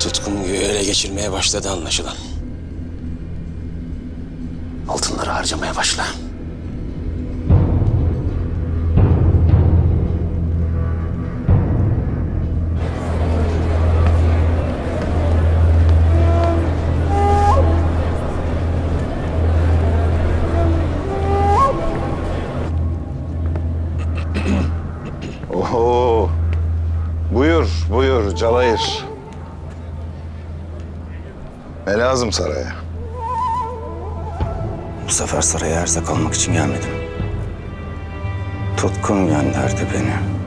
Tutkun göğü ele geçirmeye başladı anlaşılan. Altınları harcamaya başla. Buyur, buyur Calayır. Ne lazım saraya? Bu sefer saraya erzak almak için gelmedim. Tutkun gönderdi beni.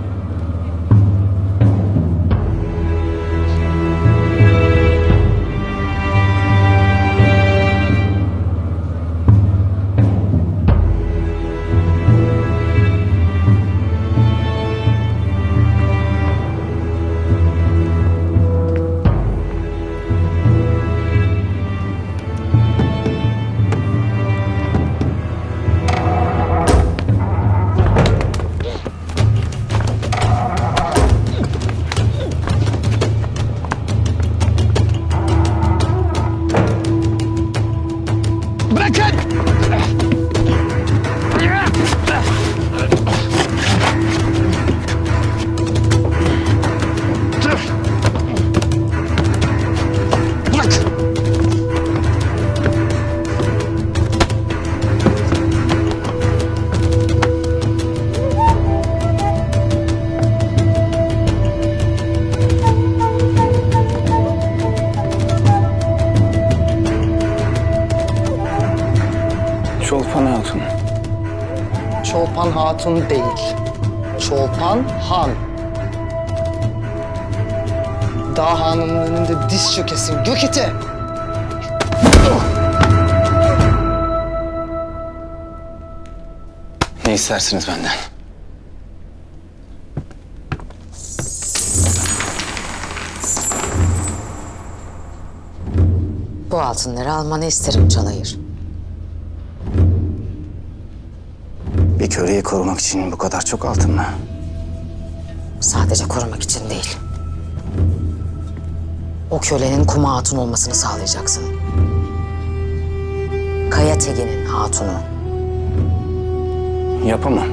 Çolpan Hatun değil. Çolpan Han. Dağ Hanı'nın önünde diz çökesin gök iti. Ne istersiniz benden? Bu altınları almanı isterim Çalayır. Bir köleyi korumak için bu kadar çok altın mı? Sadece korumak için değil. O kölenin kuma hatun olmasını sağlayacaksın. Kaya Tegin'in hatunu. Yapamam.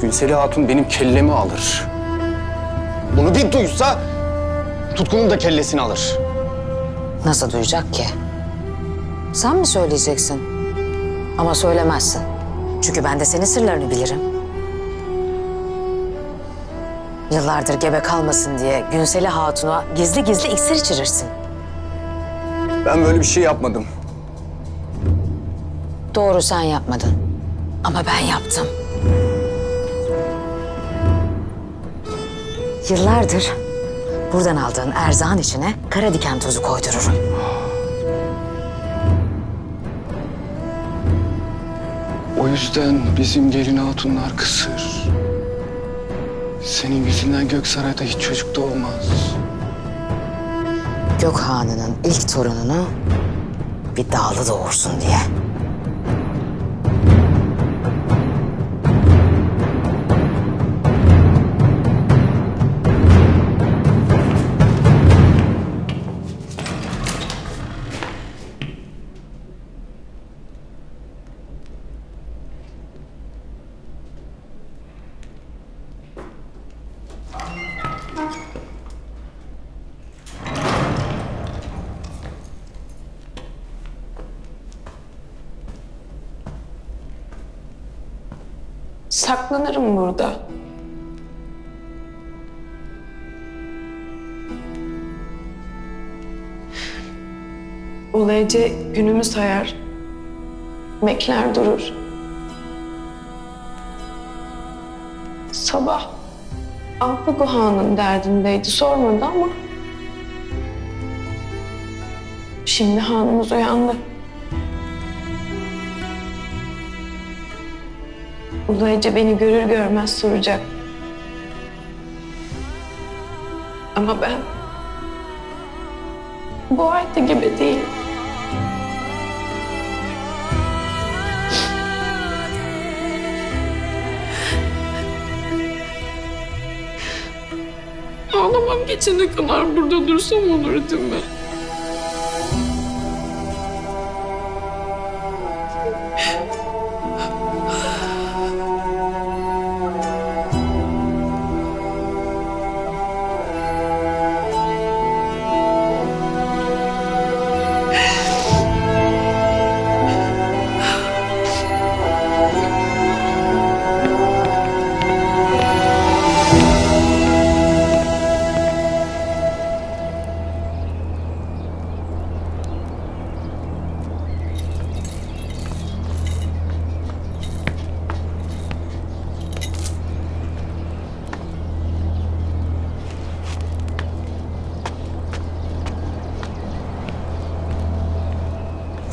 Gülseli Hatun benim kellemi alır. Bunu bir duysa Tutkun'un da kellesini alır. Nasıl duyacak ki? Sen mi söyleyeceksin? Ama söylemezsin. Çünkü ben de senin sırlarını bilirim. Yıllardır gebe kalmasın diye Günseli Hatun'a gizli gizli iksir içirirsin. Ben böyle bir şey yapmadım. Doğru sen yapmadın. Ama ben yaptım. Yıllardır buradan aldığın erzağın içine kara diken tozu koydururum. O yüzden bizim gelin hatunlar kısır. Senin yüzünden Göksaray'da hiç çocuk doğmaz. Gök Hanı'nın ilk torununu bir dağlı doğursun diye. Saklanırım burada. Ulayıcı günümü sayar. Bekler durur. Sabah Alpago Han'ın derdindeydi sormadı ama şimdi hanımız uyandı. Ulu Ece beni görür görmez soracak. Ama ben bu halde gibi değil. Ağlamam geçene kadar burada dursam olur değil mi?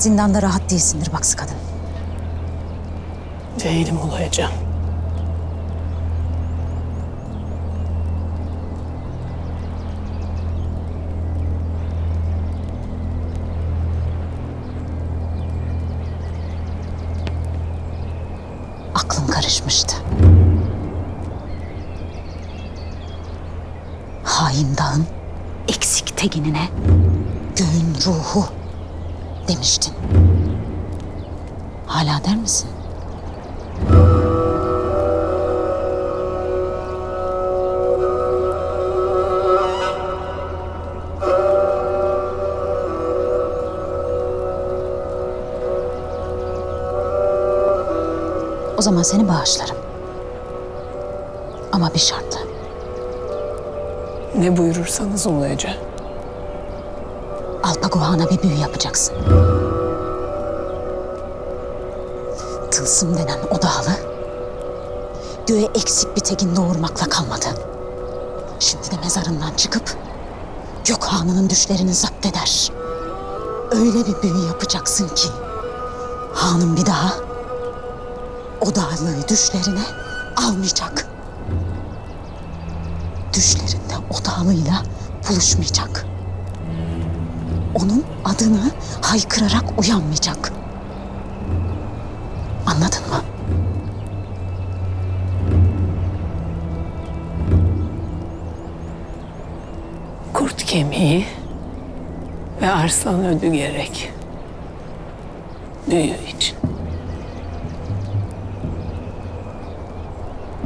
Zindanda rahat değilsindir baksı kadın. Değilim olacağım. Aklın karışmıştı. Hain dağın eksik teginine göğün ruhu demiştin. Hala der misin? O zaman seni bağışlarım. Ama bir şartla. Ne buyurursanız olacağım. Alpaguhan'a bir büyü yapacaksın. Tılsım denen o dağlı göğe eksik bir tekin doğurmakla kalmadı. Şimdi de mezarından çıkıp Gök Hanı'nın düşlerini zapt eder. Öyle bir büyü yapacaksın ki hanım bir daha o dağlığı düşlerine almayacak. Düşlerinde o dağlıyla buluşmayacak onun adını haykırarak uyanmayacak. Anladın mı? Kurt kemiği ve arslan ödü gerek. Büyü için.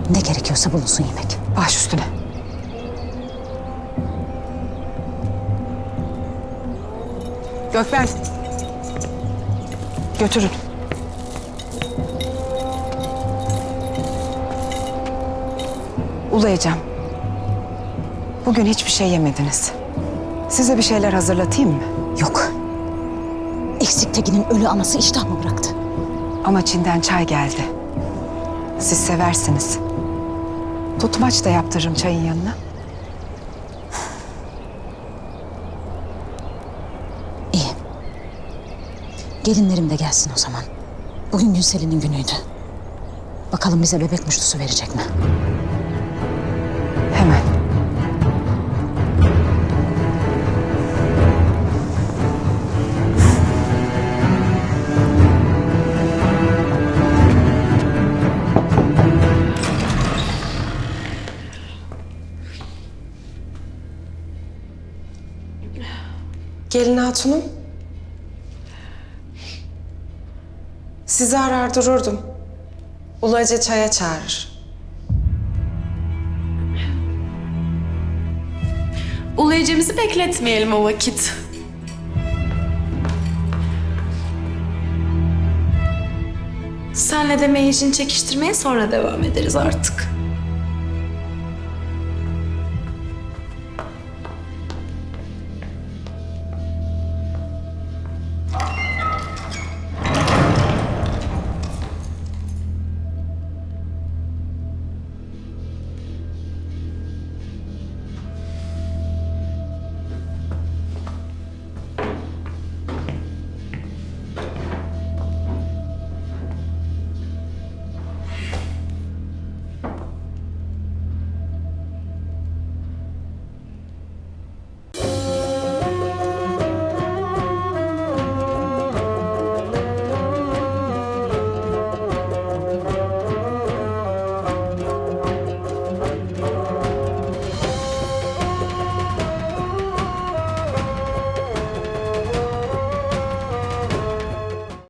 Ne gerekiyorsa bulunsun yemek. Baş üstüne. Gökmen. Götürün. Ulayacağım. Bugün hiçbir şey yemediniz. Size bir şeyler hazırlatayım mı? Yok. Eksik Tekin'in ölü anası iştahımı bıraktı. Ama Çin'den çay geldi. Siz seversiniz. Tutmaç da yaptırırım çayın yanına. Gelinlerim de gelsin o zaman. Bugün Günsel'in günüydü. Bakalım bize bebek muştusu verecek mi? Hemen. Gelin hatunum. Sizi arar dururdum. Ulaca çaya çağırır. Ulayıcımızı bekletmeyelim o vakit. Senle de meyişini çekiştirmeye sonra devam ederiz artık.